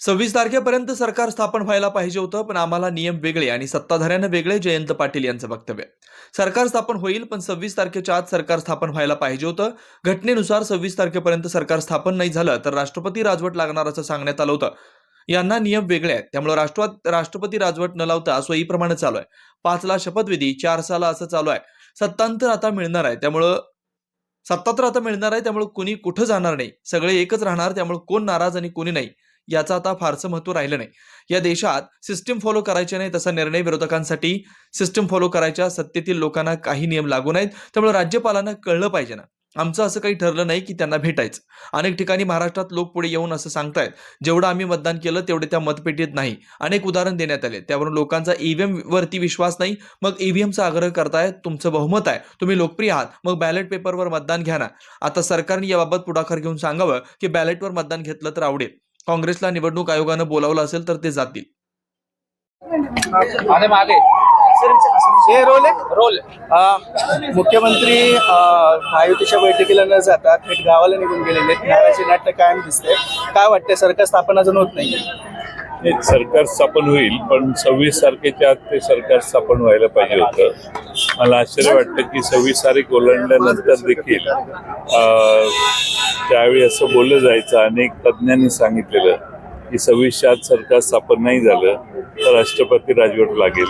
सव्वीस तारखेपर्यंत सरकार स्थापन व्हायला पाहिजे होतं पण आम्हाला नियम वेगळे आणि सत्ताधाऱ्यांना वेगळे जयंत पाटील यांचं वक्तव्य. सरकार स्थापन होईल पण सव्वीस तारखेच्या आत सरकार स्थापन व्हायला पाहिजे होतं. घटनेनुसार सव्वीस तारखेपर्यंत सरकार स्थापन नाही झालं तर राष्ट्रपती राजवट लागणार असं सांगण्यात आलं होतं. यांना नियम वेगळे आहेत. त्यामुळे राष्ट्रवाद राष्ट्रपती राजवट न लावता सोयीप्रमाणे चालू आहे. पाचला शपथविधी चार साला असं चालू आहे. सत्तांतर आता मिळणार आहे. त्यामुळं सत्ता तर आता मिळणार आहे. त्यामुळे कुणी कुठं जाणार नाही. सगळे एकच राहणार. त्यामुळे कोण नाराज आणि कोणी नाही. याचं आता फारसं महत्त्व राहिलं नाही. या देशात सिस्टीम फॉलो करायचे नाही तसा निर्णय विरोधकांसाठी सिस्टीम फॉलो करायच्या सत्तेतील लोकांना काही नियम लागू नाहीत. त्यामुळे राज्यपालांना कळलं पाहिजे ना. आमचं असं काही ठरलं नाही की त्यांना भेटायचं. अनेक ठिकाणी महाराष्ट्रात लोक पुढे येऊन असं सांगतायत. जेवढं आम्ही मतदान केलं तेवढे त्या मतपेटीत नाही. अनेक उदाहरण देण्यात आले. त्यावरून लोकांचा ईव्हीएम वरती विश्वास नाही. मग ईव्हीएमचा आग्रह करताय तुमचं बहुमत आहे. तुम्ही लोकप्रिय आहात. मग बॅलेट पेपरवर मतदान घ्या ना. आता सरकारने याबाबत पुढाकार घेऊन सांगावं की बॅलेटवर मतदान घेतलं तर आवडेल. काँग्रेसला निवडणूक आयोगानं बोलावलं असेल तर ते जातील. मुख्यमंत्री महायुतीच्या बैठकीला न जाता थेट गावाला निघून गेलेले आहेत. नाराजी नाट्य कायम दिसते काय वाटतंय सरकार स्थापना अजून होत नाही हे सरकार स्थापन होईल पण सव्वीस तारखेच्या आत ते सरकार स्थापन व्हायला पाहिजे होतं. मला आश्चर्य वाटतं की सव्वीस तारीख ओलांडल्यानंतर देखील त्यावेळी असं बोललं जायचं अनेक तज्ज्ञांनी सांगितलेलं की सव्वीसच्या आत सरकार स्थापन नाही झालं तर राष्ट्रपती राजवट लागेल.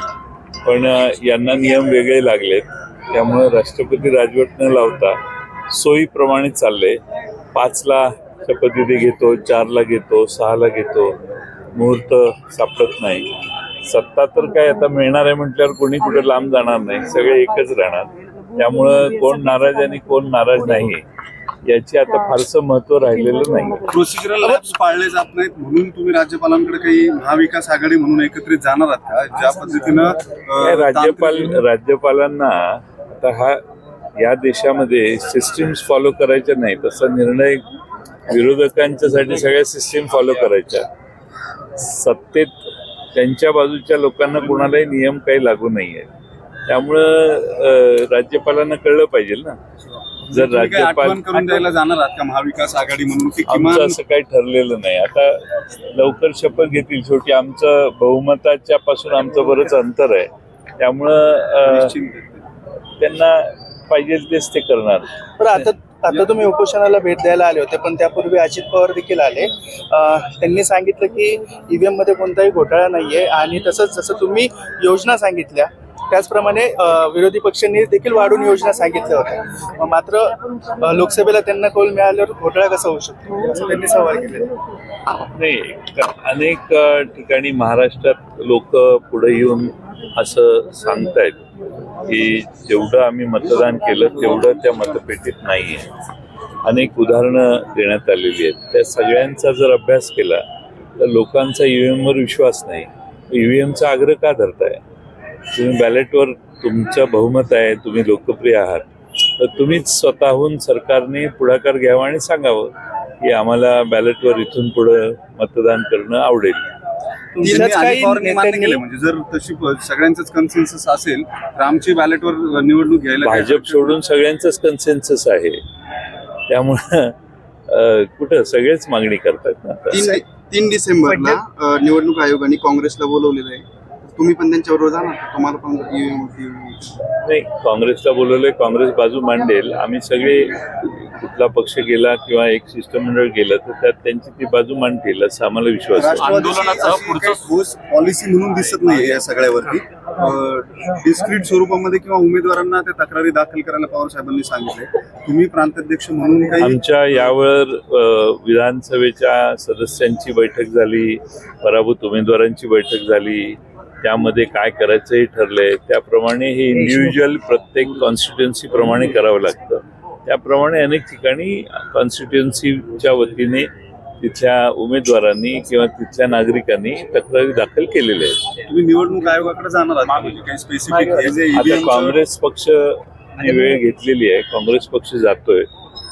पण यांना नियम वेगळे लागलेत. त्यामुळे राष्ट्रपती राजवट न लावता सोयीप्रमाणे चाललंय. पाचला शपथविधी घेतो चारला घेतो सहाला घेतो. मुहूर्त सापडत नाही. सत्ता तर काय आता मिळणार आहे म्हटल्यावर कोणी कुठे लांब जाणार नाही. सगळे एकच राहणार. त्यामुळं कोण नाराज आणि कोण नाराज नाही याची आता फारसं महत्त्व राहिलेलं नाही. प्रोसिजरल लॅब्स पाळले जात नाहीत म्हणून तुम्ही राज्यपालांकडे काही महाविकास आघाडी म्हणून एकत्रित जाणार आहात का? ज्या पद्धतीनं राज्यपाल राज्यपालांना आता हा या देशामध्ये सिस्टीम्स फॉलो करायच्या नाही. तसा निर्णय विरोधकांच्यासाठी सगळ्या सिस्टीम फॉलो करायच्या. सत्तेत त्यांच्या बाजूच्या लोकांना कुणालाही नियम काही लागू नाहीये. त्यामुळं अं, राज्यपालांना कळलं पाहिजे ना. जर राज्यपाल करून द्यायला जाणार आहात का महाविकास आघाडी म्हणून? की आमचं असं काही ठरलेलं नाही. आता लवकर शपथ घेतील शेवटी. आमचं बहुमताच्या पासून आमचं बरंच अंतर आहे. त्यामुळं. त्यांना पाहिजे तेच ते करणार. पण आता आता तुम्ही उपोषणाला भेट द्यायला आले होते पण त्यापूर्वी अजित पवार देखील आले. त्यांनी सांगितलं की ईव्हीएममध्ये कोणताही घोटाळा नाहीये आणि तसंच जसं तुम्ही योजना सांगितल्या त्याचप्रमाणे विरोधी पक्षांनी देखील वाढून योजना सांगितल्या होत्या. मात्र लोकसभेला त्यांना कौल मिळाल्यावर घोटाळा कसा होऊ शकतो? असं त्यांनी सवाल केलेला नाही अनेक ठिकाणी महाराष्ट्रात लोक पुढे येऊन असं सांगतायत. की जेवढं आम्ही मतदान केलं तेवढं त्या मतपेटीत नाही आहे अनेक उदाहरणं देण्यात आलेली आहेत. त्या सगळ्यांचा जर अभ्यास केला तर लोकांचा ई ईव्हीएमवर विश्वास नाही. ईव्हीएमचा आग्रह का धरताय? तुम्ही बॅलेटवर तुमचं बहुमत आहे तुम्ही लोकप्रिय आहात. तर तुम्हीच स्वतःहून सरकारने पुढाकार घ्यावा आणि सांगावं की आम्हाला बॅलेटवर इथून पुढं मतदान करणं आवडेल. काही नेत्यांनी म्हणजे जर तशी सगळ्यांचंच कन्सेन्सस असेल तर आमची बॅलेटवर निवडणूक घ्यायला भाजप सोडून सगळ्यांचंच कन्सेन्सस आहे. त्यामुळं कुठं सगळेच मागणी करतात ना. तीन तीन डिसेंबरला निवडणूक आयोगाने काँग्रेसला बोलवलेलं आहे. तुम्ही पण त्यांच्याबरोबर जाणार का? तुम्हाला पण नाही काँग्रेसला बोलवलंय काँग्रेस बाजू मांडेल. आम्ही सगळे कुठला पक्ष गेला किंवा एक शिष्टमंडळ गेलं तर त्यात त्यांची ती बाजू मांडतील असं आम्हाला विश्वास आहे. आंदोलनाचा पुढचा ठोस पॉलिसी म्हणून दिसत नाही या सगळ्यावरती. डिस्क्रीट स्वरूपामध्ये किंवा उमेदवारांना त्या तक्रारी दाखल करायला पवार साहेबांनी सांगितले. तुम्ही प्रांताध्यक्ष म्हणून काही आमच्या यावर विधानसभेच्या सदस्यांची बैठक झाली पराभूत उमेदवारांची बैठक झाली. त्यामध्ये काय करायचं हे ठरलंय त्याप्रमाणे हे इंडिव्हिज्युअल प्रत्येक कॉन्स्टिट्युन्सी प्रमाणे करावं लागतं. त्याप्रमाणे अनेक ठिकाणी कॉन्स्टिट्युन्सीच्या वतीने तिथल्या उमेदवारांनी किंवा तिथल्या नागरिकांनी तक्रारी दाखल केलेल्या आहेत. तुम्ही निवडणूक आयोगाकडे जाणार काँग्रेस पक्ष वेळ घेतलेली आहे. काँग्रेस पक्ष जातोय.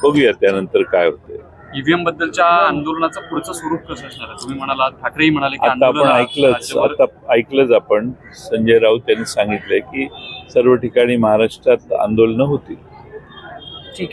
बघूया त्यानंतर काय होतंय. ईव्हीएम बद्दलच्या आंदोलनाचं पुढचं स्वरूप कसं असणार आहे? तुम्ही म्हणाला ठाकरेही म्हणाले की आता आपण ऐकलंच आता ऐकलंच आपण. संजय राऊत यांनी सांगितलंय की सर्व ठिकाणी महाराष्ट्रात आंदोलनं होतील. Take.